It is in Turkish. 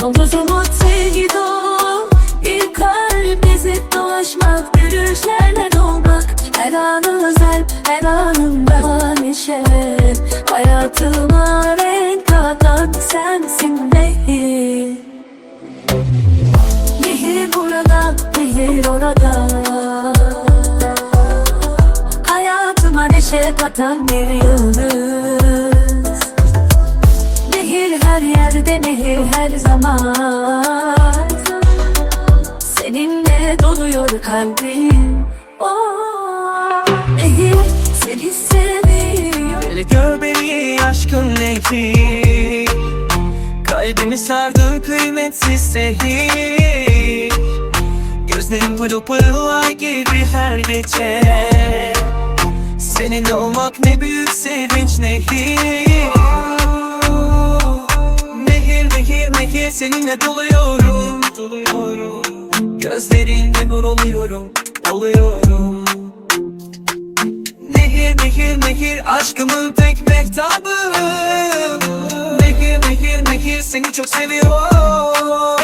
Sonsuz umut sevgi dolu Bir kalp ezip dolaşmak Gülüşlerle dolmak. Her anı özel Her anımda neşe Hayatıma renk katan Sensin nehir Nehir burada Nehir orada. Hayatıma neşe katan bir yıldız yerde nehir her zaman. Seninle doluyor kalbim. Oh, Nehir seni seviyor Hele gör beni aşkın nehri. Kalbimi sardın kıymetsiz sehir Gözlerim pırıl pırıl ay gibi her gece. Senin olmak ne büyük sevinç Nehir nehir seninle doluyorum? Doluyorum Gözlerinde nur oluyorum Oluyorum. Nehir nehir nehir aşkımın tek mektabı. Nehir nehir nehir seni çok seviyorum